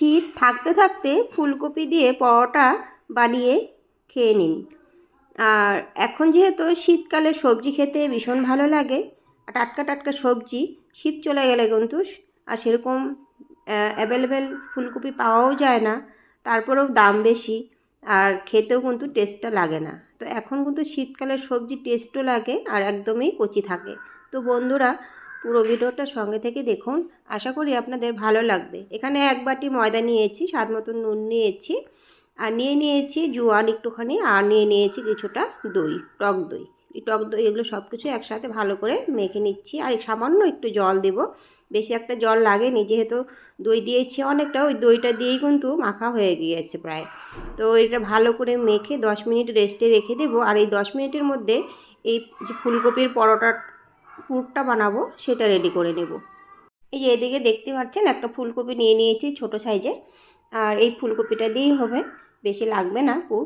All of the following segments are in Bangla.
শীত থাকতে থাকতে ফুলকপি দিয়ে পরোটা বানিয়ে খেয়ে নিন। আর এখন যেহেতু শীতকালে সবজি খেতে ভীষণ ভালো লাগে, আর টাটকা টাটকা সবজি, শীত চলে গেলে কিন্তু আর সেরকম অ্যাভেলেবেল ফুলকপি পাওয়াও যায় না, তারপরেও দাম বেশি, আর খেতেও কিন্তু টেস্টটা লাগে না। তো এখন কিন্তু শীতকালে সবজি টেস্টও লাগে আর একদমই কচি থাকে। তো বন্ধুরা পুরো ভিডিওটা সঙ্গে থেকে দেখুন। আশা করি আপনাদের ভালো লাগবে। এখানে এক বাটি ময়দা নিয়েছি, স্বাদ মতো নুন নিয়েছি। আর নিয়ে নিয়েছি জোয়ান একটুখানি, আর নিয়ে নিয়েছি কিছুটা দই, টক দই। এই টক দই এগুলো সব কিছু একসাথে ভালো করে মেখে নিচ্ছি। আর সামান্য একটু জল দেব। বেশি একটা জল লাগেনি, যেহেতু দই দিয়েছি অনেকটা, ওই দইটা দিয়েই কিন্তু মাখা হয়ে গিয়েছে প্রায়। তো এটা ভালো করে মেখে দশ মিনিট রেস্টে রেখে দেবো। আর এই দশ মিনিটের মধ্যে এই যে ফুলকপির পরোটার পুরটা বানাবো, সেটা রেডি করে নেব। এই যে এদিকে দেখতে পাচ্ছেন, একটা ফুলকপি নিয়ে নিয়েছি ছোট সাইজের। আর এই ফুলকপিটা দিয়েই হবে, বেশি লাগবে না পুর।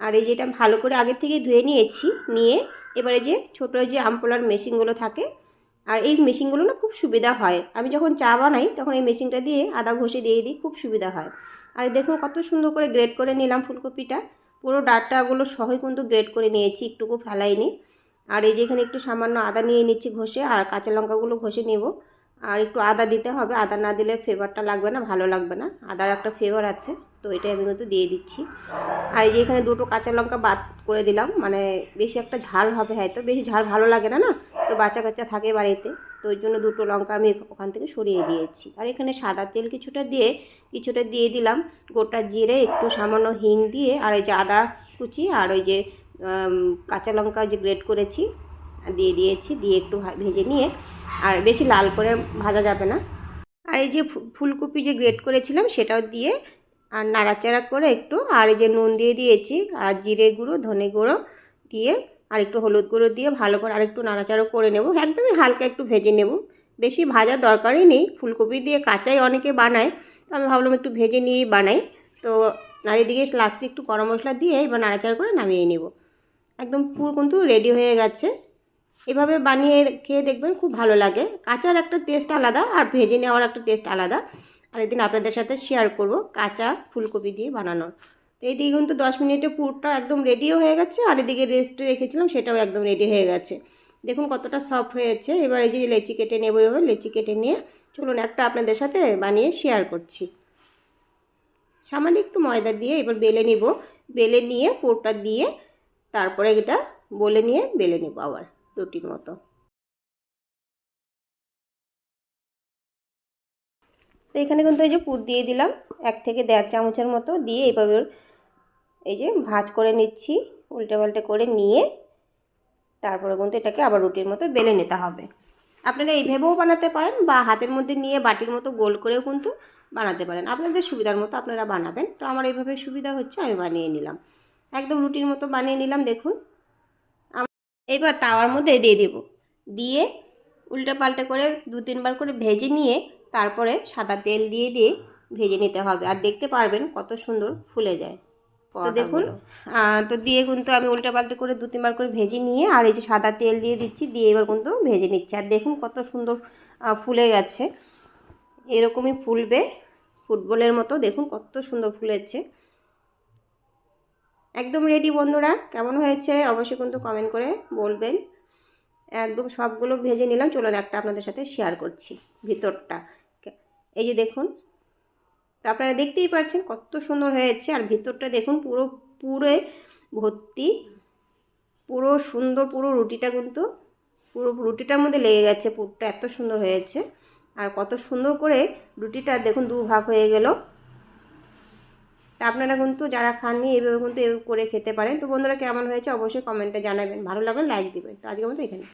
আর এই যেটা ভালো করে আগে থেকে ধুয়ে নিয়েছি, নিয়ে এবারে যে ছোটো যে আমপোলার মেশিনগুলো থাকে, আর এই মেশিনগুলো না খুব সুবিধা হয়। আমি যখন চা বানাই, তখন এই মেশিনটা দিয়ে আদা ঘষে দিয়ে দিই, খুব সুবিধা হয়। আর দেখুন কত সুন্দর করে গ্রেড করে নিলাম ফুলকপিটা। পুরো ডাটাগুলো সহই কিন্তু গ্রেড করে নিয়েছি, একটুকু ফেলাইনি। আর এই যে এখানে একটু সামান্য আদা নিয়ে নিচ্ছি ঘষে, আর কাঁচা লঙ্কাগুলো ঘষে নেব। আর একটু আদা দিতে হবে, আদা না দিলে ফ্লেভারটা লাগবে না, ভালো লাগবে না। আদার একটা ফ্লেভার আছে, তো এটাই আমি কিন্তু দিয়ে দিচ্ছি। আর এই যে এখানে দুটো কাঁচা লঙ্কা বাদ করে দিলাম মানে বেশি একটা ঝাল হবে হয়তো, বেশি ঝাল ভালো লাগে না না? তো বাচ্চা কাচ্চা থাকে বাড়িতে, তো ওই জন্য দুটো লঙ্কা আমি ওখান থেকে সরিয়ে দিয়েছি। আর এখানে সাদা তেল কিছুটা দিয়ে কিছুটা দিয়ে দিলাম, গোটা জিরে, একটু সামান্য হিং দিয়ে, আর ওই যে আদা কুচি, আর ওই যে কাঁচা লঙ্কা যে গ্রেট করেছি, দিয়ে দিয়েছি, দিয়ে একটু ভেজে নিয়ে, আর বেশি লাল করে ভাজা যাবে না। আর এই যে ফুলকপি যে গ্রেট করেছিলাম, সেটাও দিয়ে, আর নাড়াচাড়া করে একটু, আর এই যে নুন দিয়ে দিয়েছি, আর জিরে গুঁড়ো, ধনে গুঁড়ো দিয়ে, আর একটু হলুদ গুঁড়ো দিয়ে ভালো করে আরেকটু নাড়াচাড়া করে নেব। একদমই হালকা একটু ভেজে নেব। বেশি ভাজার দরকারই নেই। ফুলকপি দিয়ে কাঁচাই অনেকে বানায়, তো আমি ভাবলাম একটু ভেজে নিয়েই বানাই। তো আর এদিকে লাস্টে একটু গরম মশলা দিয়ে এবার নাড়াচাড়া করে নামিয়ে নেব। একদম পুর কিন্তু রেডি হয়ে গেছে। এভাবে বানিয়ে খেয়ে দেখবেন খুব ভালো লাগে। কাঁচার একটা টেস্ট আলাদা আর ভেজে নেওয়ার একটা টেস্ট আলাদা। আর এদিন আপনাদের সাথে শেয়ার করব কাঁচা ফুলকপি দিয়ে বানানোর। তো এইদিকে কিন্তু দশ মিনিটে পুরটা একদম রেডিও হয়ে গেছে আর এদিকে রেস্টে রেখেছিলাম সেটাও একদম রেডি হয়ে গেছে। দেখুন কতটা সফট হয়েছে। এবার এই যে লেচি কেটে নেব এবার লেচি কেটে নিয়ে চলুন একটা আপনাদের সাথে বানিয়ে শেয়ার করছি। সামান্য একটু ময়দা দিয়ে এবার বেলে নিব। বেলে নিয়ে পুরটা দিয়ে তারপরে এটা বলে নিয়ে বেলে নেব আবার রুটির মতো। তো এখানে কিন্তু এই যে পুর দিয়ে দিলাম, এক থেকে দেড় চামচের মতো দিয়ে এইভাবে এই যে ভাজ করে নিচ্ছি উল্টে পাল্টে করে নিয়ে তারপরে কিন্তু এটাকে আবার রুটির মতো বেলে নিতে হবে। আপনারা এইভাবেও বানাতে পারেন বা হাতের মধ্যে নিয়ে বাটির মতো গোল করেও কিন্তু বানাতে পারেন। আপনাদের সুবিধার মতো আপনারা বানাবেন। তো আমার এইভাবে সুবিধা হচ্ছে, আমি বানিয়ে নিলাম। একদম রুটির মতো বানিয়ে নিলাম দেখুন। এবার তাওয়ার মধ্যে দিয়ে দেব। দিয়ে উল্টে পাল্টে করে দু তিনবার করে ভেজে নিয়ে তারপরে সাদা তেল দিয়ে দিয়ে ভেজে নিতে হবে। আর দেখতে পারবেন কত সুন্দর ফুলে যায়। তো দেখুন তো দিয়ে কিন্তু আমি উল্টে পাল্টে করে দু তিনবার করে ভেজে নিয়ে আর এই যে সাদা তেল দিয়ে দিচ্ছি দিয়ে এবার কিন্তু ভেজে নিচ্ছি। আর দেখুন কত সুন্দর ফুলে গেছে। এরকমই ফুলবে ফুটবলের মতো। দেখুন কত সুন্দর ফুলেছে। একদম রেডি বন্ধুরা, কেমন হয়েছে অবশ্যই কিন্তু কমেন্ট করে বলবেন। একদম সবগুলো ভেজে নিলাম চলুন একটা আপনাদের সাথে শেয়ার করছি ভিতরটা। এই যে দেখুন, তো আপনারা দেখতেই পাচ্ছেন কত সুন্দর হয়েছে, আর ভিতরটা দেখুন পুরো পুরো ভর্তি। পুরো সুন্দর, পুরো রুটিটা কিন্তু, পুরো রুটিটার মধ্যে লেগে গেছে, পুরটা এত সুন্দর হয়েছে। আর কত সুন্দর করে রুটিটা দেখুন দু ভাগ হয়ে গেল। আপনারা কিন্তু যারা খাননি এইভাবে কিন্তু করে খেতে পারেন। তো বন্ধুরা কেমন হয়েছে অবশ্যই কমেন্টে জানাবেন। ভালো লাগলে লাইক দেবেন। তো আজকে মতো এখানে।